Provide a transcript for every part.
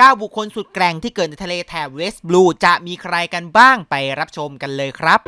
9 บุคคลสุดแกร่งที่เกิดในทะเลแถบเวสต์บลูจะมีใครกันบ้างไปรับชมกันเลยครับ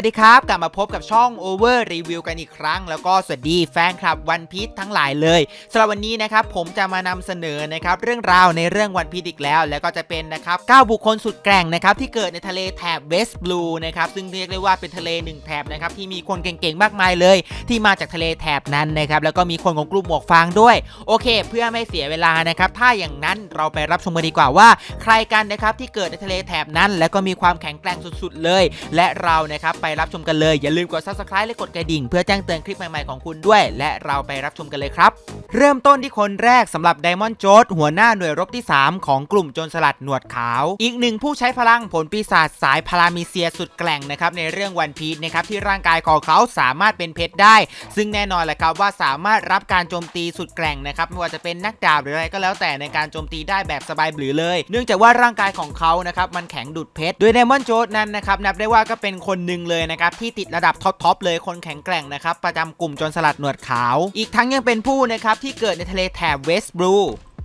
วัสดีครับ กลับมาพบกับช่อง Over Review กันอีกครั้ง แล้วก็สวัสดีแฟนคลับวันพี e ทั้งหลายเลยสำหรับวันนี้นะครับผมจะมานำเสนอนะครับเรื่องราวในเรื่องวันพี e อีกแล้ว แล้วก็จะเป็นนะครับ9บุคคลสุดแกร่งนะครับที่เกิดในทะเลแถบเวสต์บลูนะครับซึ่งเรียกได้ว่าเป็นทะเลหนึ่งแถบนะครับที่มีคนเก่งๆมากมายเลย ที่มาจากทะเลแถบนั้นนะครับแล้วก็มีคนของกลุ่มหมวกฟางด้วย โอเค เพื่อไม่เสียเวลานะครับถ้าอย่างนั้นเราไปรับชมกันดีกว่าว่า ใครกันนะครับที่เกิดในทะเลแถบนั้น แล้วก็มีความแข็งแกร่งสุดๆเลย และเรานะครับไปรับชมกันเลย อย่าลืมกด subscribe และกดกระดิ่ง เพื่อแจ้งเตือนคลิปใหม่ๆของคุณด้วย และเราไปรับชมกันเลยครับ เริ่มต้นที่คนแรกสำหรับไดมอนด์โจดหัวหน้าหน่วยรบที่ 3 ของกลุ่มโจรสลัดหนวดขาว อีกหนึ่งผู้ใช้พลังผลปีศาจสายพารามิเซียสุดแกร่งนะครับในเรื่องวันพี e นะครับที่ร่างกายของเขาสามารถเป็นเพชรได้ ซึ่งแน่นอนแหละครับว่าสามารถรับการโจมตีสุดแกร่งนะครับไม่ว่าจะเป็นนักดาบหรืออะไรก็แล้วแต่ในการโจมตีได้แบบสบายบรือเลย เนื่องจากว่าร่างกายของเขานะครับมันแข็งดุดเพชรโดยไดมอนด์โจดนั้นนะครับนับได้ว่าก็เป็นคนหนึ่งเลยนะครับที่ติดระดับท็อปๆเลยคนแข็งแกร่งนะครับประจำกลุ่มโจรสลัดหนวดขาว อีกทั้งยังเป็นผู้นะครับที่เกิดในทะเลแถบเวสต์บลู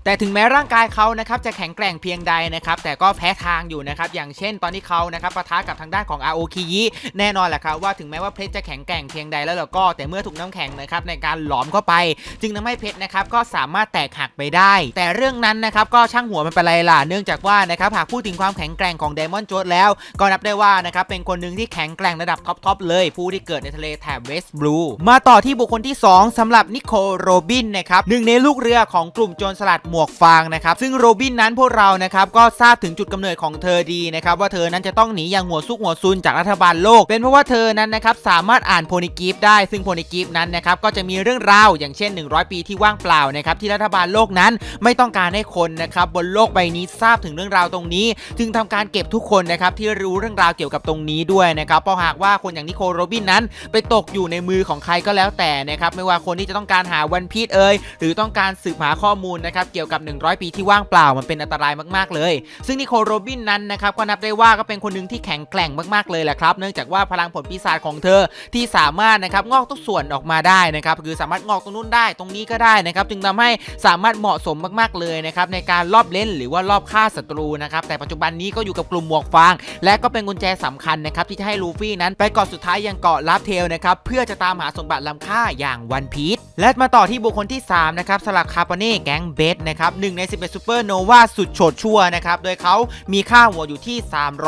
แต่ถึงแม้ร่างกายเขานะครับจะแข็งแกร่งเพียงใดนะครับแต่ก็แพ้ทางอยู่นะครับอย่างเช่นตอนที่เขานะครับปะทะกับทางด้านของอาโอคิยิแน่นอนแหละครับว่าถึงแม้ว่าเพชรจะแข็งแกร่งเพียงใดแล้วเราก็แต่เมื่อถูกน้ำแข็งนะครับในการหลอมเข้าไป จึงทำให้เพชรนะครับก็สามารถแตกหักไปได้ แต่เรื่องนั้นนะครับก็ช่างหัวมันเป็นไรล่ะเนื่องจากว่านะครับหากพูดถึงความแข็งแกร่งของไดมอนด์โจดแล้ว ก็นับได้ว่านะครับเป็นคนหนึ่งที่แข็งแกร่งระดับท็อปๆเลย ผู้ที่เกิดในทะเลแถบเวสต์บลูมาต่อที่บุคคลที่ 2สำหรับนิโคโรบินนะครับหนึ่งในลูกเรือของกลุ่มโจรสลัดหมวกฟางนะครับซึ่งโรบินนั้นพวกเรานะครับก็ทราบถึงจุดกำเนิดของเธอดีนะครับว่าเธอนั้นจะต้องหนีอย่างหัวซุกหัวซุนจากรัฐบาลโลก เป็นเพราะว่าเธอนั้นนะครับสามารถอ่านโพนิกีฟได้ซึ่งโพนิกีฟนั้นนะครับก็จะมีเรื่องราวอย่างเช่น 100 ปีที่ว่างเปล่านะครับที่รัฐบาลโลกนั้นไม่ต้องการให้คนนะครับบนโลกใบนี้ทราบถึงเรื่องราวตรงนี้ จึงทำการเก็บทุกคนนะครับที่รู้เรื่องราวเกี่ยวกับตรงนี้ด้วยนะครับเพราะหากว่าคนอย่างนิโคลโรบินนั้น ไปตกอยู่ในมือของใครก็แล้วแต่นะครับไม่ว่าคนที่จะต้องการหาวันพีชเอ่ยหรือต้องการสืบหาข้อมูลนะครับเกี่ยวกับ 100 ปีที่ว่างเปล่ามันเป็นอันตรายมากๆเลย ซึ่งนิโคลโรบินนั้นนะครับก็นับได้ว่าก็เป็นคนหนึ่งที่แข็งแกร่งมากๆเลยแหละครับ เนื่องจากว่าพลังผลปีศาจของเธอที่สามารถนะครับงอกทุกส่วนออกมาได้นะครับคือสามารถงอกตรงนู้นได้ตรงนี้ก็ได้นะครับจึงทำให้สามารถเหมาะสมมากๆเลยนะครับในการรอบเล่นหรือว่ารอบฆ่าศัตรูนะครับแต่ปัจจุบันนี้ก็อยู่กับกลุ่มหมวกฟาง และก็เป็นกุญแจสำคัญนะครับที่จะให้ลูฟี่นั้นไปเกาะสุดท้ายยังเกาะลาฟเทลนะครับเพื่อจะตามหาสมบัติล้ำค่าอย่างวันพีชและมาต่อที่บุคคลที่3นะครับสลักคาปาเน่แก๊งเบสนะครับหนึ่งใน 11ซูเปอร์โนวาสุดโฉดชั่วนะครับ โดยเขามีค่าหัวอยู่ที่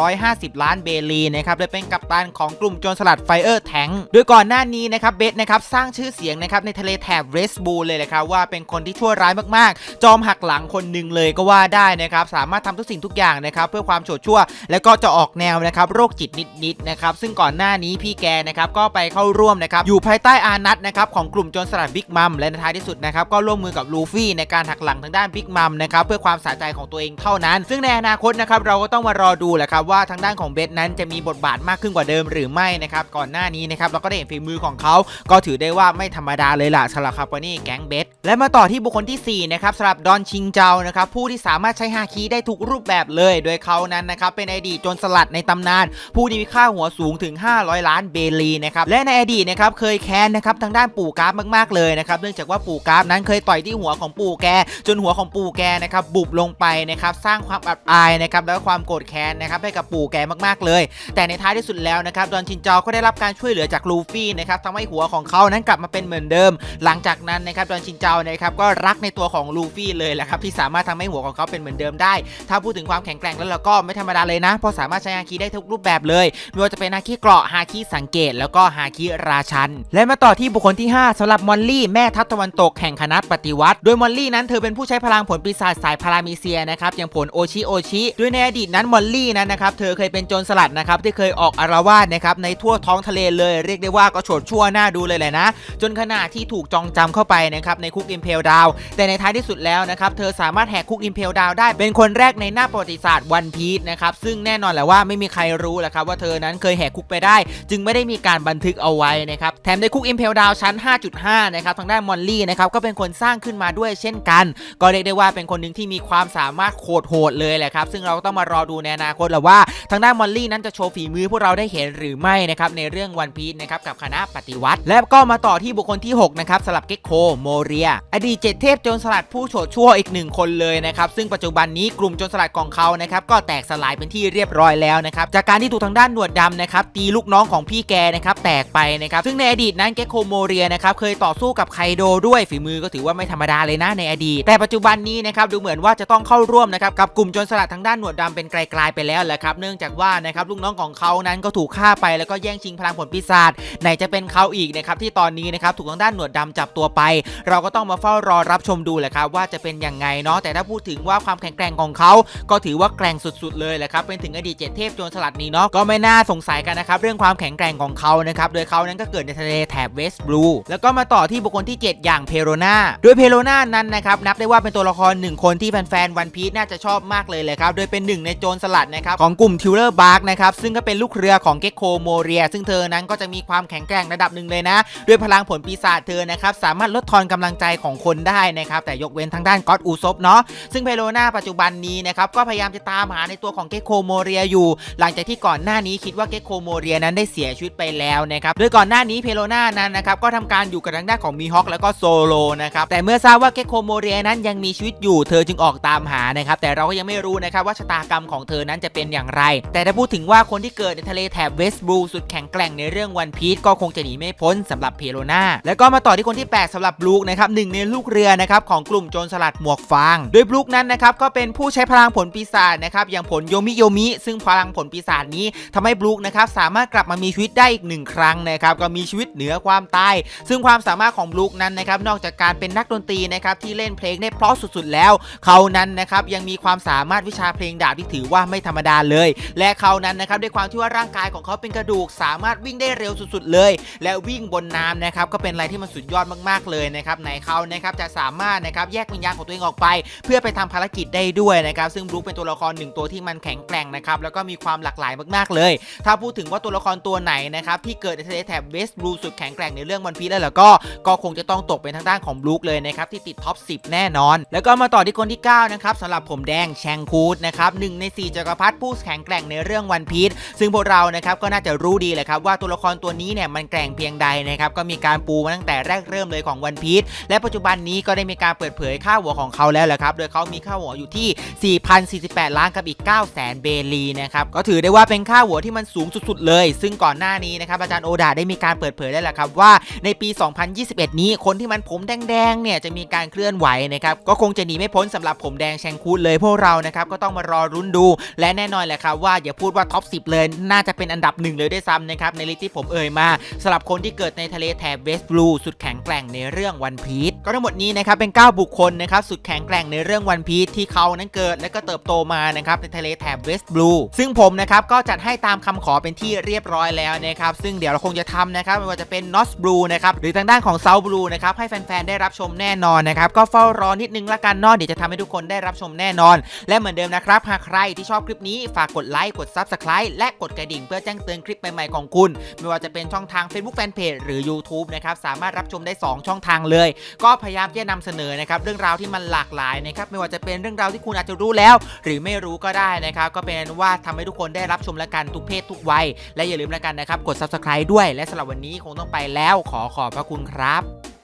350 ล้านเบลีนะครับโดยเป็นกัปตันของกลุ่มโจรสลัดไฟเออร์แทงโดยก่อนหน้านี้นะครับเบสนะครับสร้างชื่อเสียงนะครับในทะเลแถบเรสบูเลยนะครับว่าเป็นคนที่ชั่วร้ายมากๆ จอมหักหลังคนหนึ่งเลยก็ว่าได้นะครับสามารถทำทุกสิ่งทุกอย่างนะครับเพื่อความโฉดชั่ว แล้วก็จะออกแนวนะครับโรคจิตนิดๆนะครับซึ่งก่อนหน้านี้พี่แกนะครับก็ไปเข้าร่วมนะครับอยู่ภายใต้อานัตนะครับของกลุ่มโจรสลัดบิ๊กมัมและในท้ายที่สุดนะครับก็ร่วมมือกับลูฟี่ในการหักหลังทางด้านบิ๊กมัมนะครับเพื่อความสะใจของตัวเองเท่านั้น ซึ่งในอนาคตนะครับเราก็ต้องมารอดูแหละครับว่าทางด้านของเบสนั้นจะมีบทบาทมากขึ้นกว่าเดิมหรือไม่นะครับก่อนหน้านี้นะครับเราก็ได้เห็นฝีมือของเขาก็ถือได้ว่าไม่ธรรมดาเลยล่ะสำหรับคาปานี่แก๊งเบสและมาต่อที่บุคคลที่4นะครับสำหรับดอนชิงเจานะครับผู้ที่สามารถใช้ฮาคิได้ทุกรูปแบบเลย โดยเขานั้นนะครับเป็นอดีตจรสลัดในตำนาน ผู้ที่มีค่าหัวสูงถึง 500 ล้านเบลีนะครับและในอดีตนะครับเคยแค้นนะครับทางด้านปู่กราฟมากๆเลยนะครับเนื่องจากว่าปู่กราฟนั้นเคยต่อยที่หัวของปู่แกจนหัวของปู่แกนะครับบุบลงไปนะครับสร้างความอับอายนะครับแล้วก็ความโกรธแค้นนะครับให้กับปู่แกมากๆเลย แต่ในท้ายที่สุดแล้วนะครับดอนชินเจาก็ได้รับการช่วยเหลือจากลูฟี่นะครับทำให้หัวของเขานั้นกลับมาเป็นเหมือนเดิม หลังจากนั้นนะครับดอนชินเจานะครับก็รักในตัวของลูฟี่เลยแหละครับที่สามารถทำให้หัวของเขาเป็นเหมือนเดิมได้ ถ้าพูดถึงความแข็งแกร่งแล้วเราก็ไม่ธรรมดาเลยนะเพราะสามารถใช้ฮาคิได้ทุกรูปแบบเลยไม่ว่าจะเป็นฮาคิเกราะฮาคิสังเกต แล้วก็ฮาคิราชัน และมาต่อที่บุคคลที่ 5สำหรับมอลลี่แม่ทัพตะวันตกแห่งคณะปฏิวัติ โดยมอลลี่นั้นเธอเป็นผู้ใช้พลังผลปีศาจสายพารามิเซียนะครับอย่างผลโอชิโอชิโดยในอดีตนั้นมอลลี่นั้นนะครับเธอเคยเป็นโจรสลัดนะครับที่เคยออกอารวาสนะครับในทั่วท้องทะเลเลยเรียกได้ว่าก็โฉดชั่วหน้าดูเลยแหละนะ จนขณะที่ถูกจองจำเข้าไปนะครับในคุกอิมเพลดาวแต่ในท้ายที่สุดแล้วนะครับเธอสามารถแหกคุกอิมเพลดาวได้เป็นคนแรกในหน้าประวัติศาสตร์วันพีชนะครับซึ่งแน่นอนแหละว่าไม่มีใครรู้แหละครับว่าเธอนั้นเคยแหกคุกไปได้ จึงไม่ได้มีการบันทึกเอาไว้นะครับแถมในคุกอิมเพลดาวชั้น 5.5 นะครับทางด้านมอลลี่นะครับก็เป็นคนสร้างขึ้นมาด้วยเช่นกันก็เรียกได้ว่าเป็นคนหนึ่งที่มีความสามารถโคตรโหดเลยแหละครับ ซึ่งเราต้องมารอดูในอนาคตแหละว่า ทางด้านมอลลี่นั้นจะโชว์ฝีมือพวกเราได้เห็นหรือไม่นะครับในเรื่องวันพี e นะครับกับคณะปฏิวัติ และก็มาต่อที่บุคคลที่ 6 นะครับสลับเก็กโคโมเรีย อดีตเจ็ดเทพโจรสลัดผู้โฉดชั่วอีกหนึ่งคนเลยนะครับ ซึ่งปัจจุบันนี้กลุ่มโจรสลัดของเขานะครับก็แตกสลายเป็นที่เรียบร้อยแล้วนะครับจากการที่ถูกทางด้านหนวดดำนะครับตีลูกน้องของพี่แกนะครับแตกไปนะครับซึ่งในอดีตนั้นเก็กโคโมเรียนะครับเคยต่อสู้กับไคโดด้วยฝีมือก็ถือว่าไม่ธรรมดาเลยนะในอดีตแต่ปัจจุบันนี้นะครับดูเหมือนว่าจะต้องเข้าร่วมนะครับกับกลุ่มโจรสลัดทางด้านหนวดดำเป็นไกลๆไปแล้วแหละครับเนื่องจากว่านะครับลูกน้องของเขานั้นก็ถูกฆ่าไปแล้วก็แย่งชิงพลังผลปีศาจไหนจะเป็นเขาอีกนะครับที่ตอนนี้นะครับถูกทางด้านหนวดดำจับตัวไป เราก็ต้องมาเฝ้ารอรับชมดูแหละครับว่าจะเป็นยังไงเนาะแต่ถ้าพูดถึงว่าความแข็งแกร่งของเขาก็ถือว่าแกร่งสุดๆเลยแหละครับเป็นถึงอดีตเจ็ดเทพโจรสลัดนี้เนาะก็ไม่น่าสงสัยกันนะครับเรื่องความแข็งแกร่งของเขานะครับโดยเขานั้นก็เกิดในทะเลแถบเวสต์บลูแล้วก็มาต่อที่บุคคลที่ 7 อย่างเพโรนาโดยเพโรนานั้นนะครับนับได้ว่าว่าเป็นตัวละครหนึ่งคนที่แฟนๆวันพีชน่าจะชอบมากเลยเลยครับ โดยเป็นหนึ่งในโจรสลัดนะครับของกลุ่มทิวเลอร์บาร์กนะครับ ซึ่งก็เป็นลูกเรือของเก็กโคโมเรีย ซึ่งเธอนั้นก็จะมีความแข็งแกร่งระดับหนึ่งเลยนะ ด้วยพลังผลปีศาจเธอนะครับ สามารถลดทอนกำลังใจของคนได้นะครับ แต่ยกเว้นทางด้านก็อดอูซบเนาะ ซึ่งเพโรนาปัจจุบันนี้นะครับ ก็พยายามจะตามหาในตัวของเก็กโคโมเรียอยู่ หลังจากที่ก่อนหน้านี้คิดว่าเก็กโคโมเรียนั้นได้เสียชีวิตไปแล้วนะครับ โดยก่อนหน้านี้เพโรนานั้นนะครับก็ทำการอยู่กับทางด้านของมีฮอคแล้วก็โซโลนะครับแต่เมื่อทราบว่าเก็กโคโมเรียนั้นยังมีชีวิตอยู่เธอจึงออกตามหานะครับแต่เราก็ยังไม่รู้นะครับว่าชะตากรรมของเธอนั้นจะเป็นอย่างไร แต่ถ้าพูดถึงว่าคนที่เกิดในทะเลแถบเวสต์บลูสุดแข็งแกร่งในเรื่องวันพีชก็คงจะหนีไม่พ้นสำหรับเพโรนาแล้วก็มาต่อที่คนที่ 8สำหรับบลูกนะครับหนึ่งในลูกเรือนะครับของกลุ่มโจรสลัดหมวกฟาง โดยบลูกนั้นนะครับก็เป็นผู้ใช้พลังผลปีศาจนะครับอย่างผลโยมิโยมิ ซึ่งพลังผลปีศาจนี้ทำให้บลูกนะครับสามารถกลับมามีชีวิตได้อีกหนึ่งครั้งนะครับก็มีชีวิตเหนือความตายซึ่งความสามารถของบลูกนั้นนะครับนอกจากการเป็นนักดนตรีนะครับที่เล่นเพลงได้เพราะสุดๆแล้ว เขานั้นนะครับยังมีความสามารถวิชาเพลงดาบที่ถือว่าไม่ธรรมดาเลย และเขานั้นนะครับด้วยความที่ว่าร่างกายของเขาเป็นกระดูก สามารถวิ่งได้เร็วสุดๆเลย และวิ่งบนน้ำนะครับก็เป็นอะไรที่มันสุดยอดมากๆเลยนะครับในเขานะครับจะสามารถนะครับแยกวิญญาณของตัวเองออกไป เพื่อไปทำภารกิจได้ด้วยนะครับซึ่งบลูคเป็นตัวละครหนึ่งตัวที่มันแข็งแกร่งนะครับแล้วก็มีความหลากหลายมากๆเลย ถ้าพูดถึงว่าตัวละครตัวไหนนะครับที่เกิดในทะเลแถบเวสต์บลูสุดแข็งแกร่งในเรื่องวันพีแล้วแล้วก็ก็คงจะต้องตกเป็นทางด้านของบลูคเลยนะครับที่ติดท็อป 10 แน่นอนแล้วก็มาต่อที่คนที่9นะครับสำหรับผมแดงแชงคูดนะครับหนึ่งใน 4จักรพรรดิผู้แข็งแกร่งในเรื่องวันพีชซึ่งพวกเรานะครับก็น่าจะรู้ดีแหละครับว่าตัวละครตัวนี้เนี่ยมันแกร่งเพียงใดนะครับก็มีการปูมาตั้งแต่แรกเริ่มเลยของวันพีชและปัจจุบันนี้ก็ได้มีการเปิดเผยค่าหัวของเขาแล้วแหละครับโดยเขามีค่าหัวอยู่ที่ 4,048 ล้านกับอีก 9 0 0 0 0 0เบลีนะครับก็ถือได้ว่าเป็นค่าหัวที่มันสูงสุดๆเลย ซึ่งก่อนหน้านี้นะครับอาจารย์โอดาได้มีการเปิดเผยแล้วแหละครับว่าในปี 2021 นี้คนที่มันผมแดงๆเนี่ยจะมีการเคลื่อนไหวนะครับก็คงจะหนีไม่พ้นสำหรับผมแดงแชงคูดเลยพวกเรานะครับก็ต้องมารอรุ้นดู และแน่นอนแหละครับว่าอย่าพูดว่าท็อป 10 เลย น่าจะเป็นอันดับหนึ่งเลยด้วยซ้ำนะครับในลิสต์ที่ผมเอ่ยมาสำหรับคนที่เกิดในทะเลแถบเวสต์บลูสุดแข็งแกร่งในเรื่องวันพีชก็ทั้งหมดนี้นะครับเป็น 9 บุคคลนะครับสุดแข็งแกร่งในเรื่องวันพีชที่เขานั้นเกิดและก็เติบโตมานะครับในทะเลแถบเวสต์บลูซึ่งผมนะครับก็จัดให้ตามคำขอเป็นที่เรียบร้อยแล้วนะครับซึ่งเดี๋ยวเราคงจะทำนะครับไม่ว่าจะเป็นนอสบลูนะครับหรือทางด้านของเซาบลูนะครับให้แฟนๆได้รับชมแน่นอนนะครับก็เฝ้ารอนิดนึงละกันเนอะเดี๋ยวจะทำให้ทุกคนได้รับชมแน่นอน และเหมือนเดิมนะครับ หากใครที่ชอบคลิปนี้ฝากกดไลค์กด Subscribe และกดกระดิ่งเพื่อแจ้งเตือนคลิปใหม่ๆของคุณ ไม่ว่าจะเป็นช่องทาง Facebook Fanpage หรือ YouTube นะครับสามารถรับชมได้ 2 ช่องทางเลย ก็พยายามที่จะนำเสนอนะครับเรื่องราวที่มันหลากหลายนะครับไม่ว่าจะเป็นเรื่องราวที่คุณอาจจะรู้แล้ว หรือไม่รู้ก็ได้นะครับก็เป็นว่าทำให้ทุกคนได้รับชมละกันทุกเพศทุกวัยและอย่าลืมล้วกันนะครับกด Subscribe ด้วยและสำหรับวันนี้คงต้องไปแล้วขอขอบพระคุณครับ